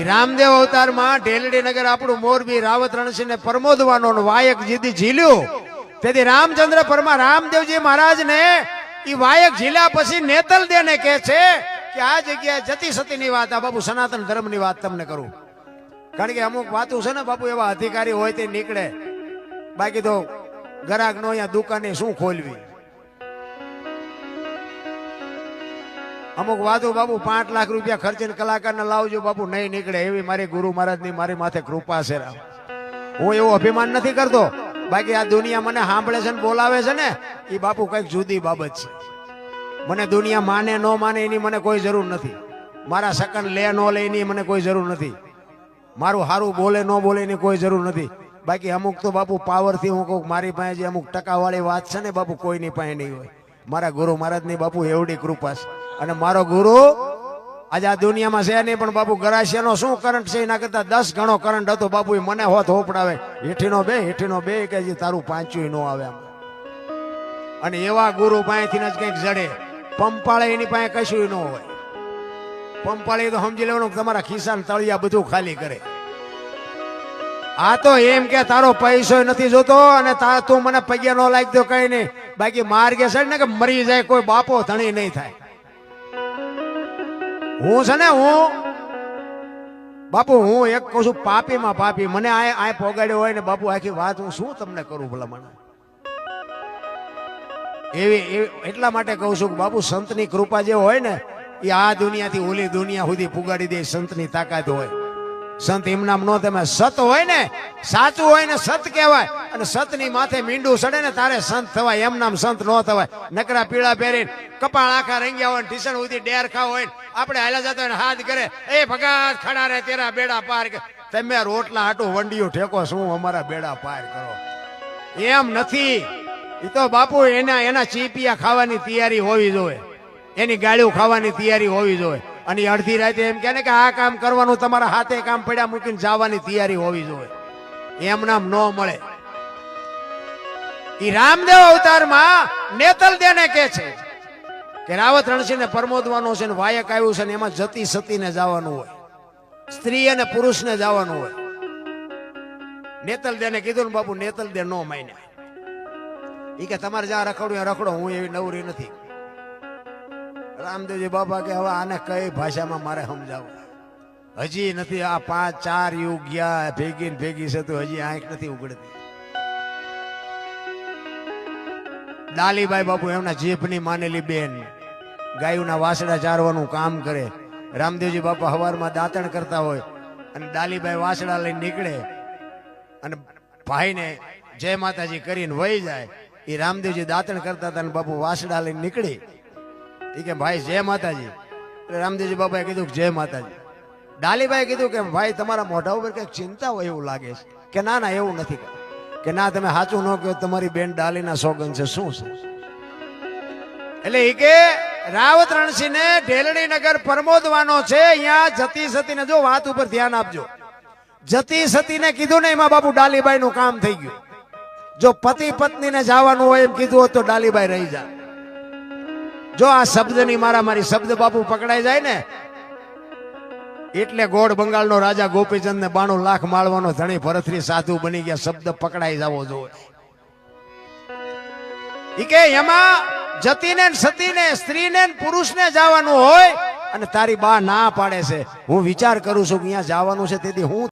એ રામદેવ અવતારમાં ઢેલડી નગર આપણું મોરબી રાવત રણસિંહ ને પરમોદવાનો વાયક જીદી ઝીલ્યું. તેથી રામચંદ્ર પરમા રામદેવજી મહારાજ ને એ વાયક ઝીલ્યા પછી નેતલ દેને કે છે કે આ જગ્યાએ જતી સતીની વાત, આ બાપુ સનાતન ધર્મની વાત તમને કરું. કારણ કે અમુક વાતો છે ને બાપુ, એવા અધિકારી હોય તે નીકળે. બાકી તો ગરાક નો અહીંયા દુકાને શું ખોલવી? અમુક વાતો બાપુ પાંચ લાખ રૂપિયા ખર્ચીને કલાકારને લાવજો બાપુ નહીં નીકળે. એવી મારી ગુરુ મહારાજની મારી માથે કૃપા છે હું એવું અભિમાન નથી કરતો. બાકી આ દુનિયા મને સાંભળે છે ને બોલાવે છે ને એ બાપુ કંઈક જુદી બાબત છે. મને દુનિયા માને, ન માને, એની મને કોઈ જરૂર નથી. મારા સકન લે, ન લે, એની મને કોઈ જરૂર નથી. મારું સારું બોલે, ન બોલે, એની કોઈ જરૂર નથી. બાકી અમુક તો બાપુ પાવરથી હું કહું મારી પાસે જે અમુક ટકાવાળી વાત છે ને, બાપુ કોઈની પાસે નહીં હોય. મારા ગુરુ મહારાજની બાપુ એવડી કૃપા છે. અને મારો ગુરુ આજે આ દુનિયામાં છે નહીં, પણ બાપુ ગરાસિયાનો શું કરંટ છે એના કરતા દસ ગણો કરંટ હતો બાપુ એ મને હોત હોપડાવે. હેઠીનો બે હેઠીનો બે, કે તારું પાંચું ન આવે અને એવા ગુરુ પાસેથી જ કંઈક જડે. પંપાળે એની પાસે કશું ન હોય. પંપાળી તો સમજી લેવાનું તમારા ખિસ્સા તળિયા બધું ખાલી કરે. આ તો એમ કે તારો પૈસો નથી જોતો અને તા મને પગે નો લાગતો કઈ નહીં. બાકી માર્ગે છે ને કે મરી જાય કોઈ બાપો ધણી નહીં થાય. હું છે ને હું? બાપુ, હું એક કહું છું, પાપીમાં પાપી. મને આ આ પોગાડ્યો હોય ને બાપુ, આખી વાત હું શું તમને કરું ભલા મને એવી એટલા માટે કહું છું કે બાપુ, સંતની કૃપા જે હોય ને, એ આ દુનિયાથી ઓલી દુનિયા સુધી પુગાડી દે, સંતની તાકાત હોય. સંત એમ નામ નો તમે સત હોય ને, સાચું હોય ને સત કહેવાય. અને સતની માથે મીંડું સડે ને તારે સંત થવાય, એમ નામ સંત નો થવાય. નકરા પીળા પહેરીને કપાળ આખા રંગ્યા હોય ટીશન સુધી ડેર ખા હોય આપણે હાલા જતા હોય હાથ કરે એ ભગાત ખડા રે, તેરા બેડા પાર કર." તમે રોટલા હાટું વંડિયું ઠેકો, શું અમારા બેડા પાર કરો? એમ નથી. એ તો બાપુ એના એના ચીપિયા ખાવાની તૈયારી હોવી જોઈએ. એની ગાળીઓ ખાવાની તૈયારી હોવી જોઈએ. અને અડધી રાતે એમ કહે કે, આ કામ કરવાનું તમારા હાથે કામ પડ્યા મૂકીને જવાની તૈયારી હોવી જોઈએ. એમ નામ ન મળે. ઈ રામદેવ અવતારમાં નેતલ દેને કે છે કે રાવત રણસિંહ ને પરમોદવાનો છે ને વાયક આવ્યું છે ને એમાં જતી સતીને જવાનું હોય. સ્ત્રી અને પુરુષને જવાનું હોય. નેતલ દેને કીધું ને બાપુ, નેતલ દે નો માન્યા. ઈ કે તમારે જ્યાં રખડવું રખડો, હું એવી નવરી નથી. રામદેવજી બાપા કે હવે આને કઈ ભાષામાં મારે સમજાવું હજી નથી, આ પાંચ ચાર યુગ ગયા, ભેગી ને ભેગી છે તો હજી આંખ નથી ઉગડતી. ડાલીબાઈ બાપુ એમના જીભની માનેલી બેન. ગાયોના વાસડા ચારવાનું કામ કરે. રામદેવજી બાપા હવારમાં દાંતણ કરતા હોય અને ડાલીબાઈ વાસડા લઈને નીકળે. અને ભાઈને જય માતાજી કરીને વહી જાય. એ રામદેવજી દાંતણ કરતા હતા અને બાપુ વાસડા લઈને નીકળી. એ કે ભાઈ જય માતાજી. એટલે રામદેવજી બાપાએ કીધું જય માતાજી. ડાલીબાઈ કીધું કે ભાઈ તમારા મોઢા ઉપર કંઈક ચિંતા હોય એવું લાગે છે. કે ના ના, એવું નથી કે ના, તમે સાચું ન કહો, તમારી બેન ડાલીના સોગન છે. શું છે? એટલે એ કે રાવત રણસિંહ ને ઢેલડી નગર પરમોદવાનો છે. અહીંયા જતી સતીને જો વાત ઉપર ધ્યાન આપજો. જતી સતીને કીધું ને, એમાં બાપુ ડાલીબાઈ નું કામ થઈ ગયું. જો પતિ પત્નીને જવાનું હોય એમ કીધું હોત તો ડાલીબાઈ રહી જાય જો આ શબ્દની મારા મારી શબ્દ બાપુ પકડાઈ જાય ને એટલે ગોળ બંગાળનો રાજા ગોપીચંદ ને બાણું લાખ માળવાનો ધણી ભરતરી સાધુ બની ગયા. શબ્દ પકડાઈ જવો જોઈએ કે એમાં જતીને સતીને, સ્ત્રીને પુરુષને જવાનું હોય અને તારી બા ના પાડે છે. હું વિચાર કરું છું કે અહીંયા જવાનું છે, તેથી હું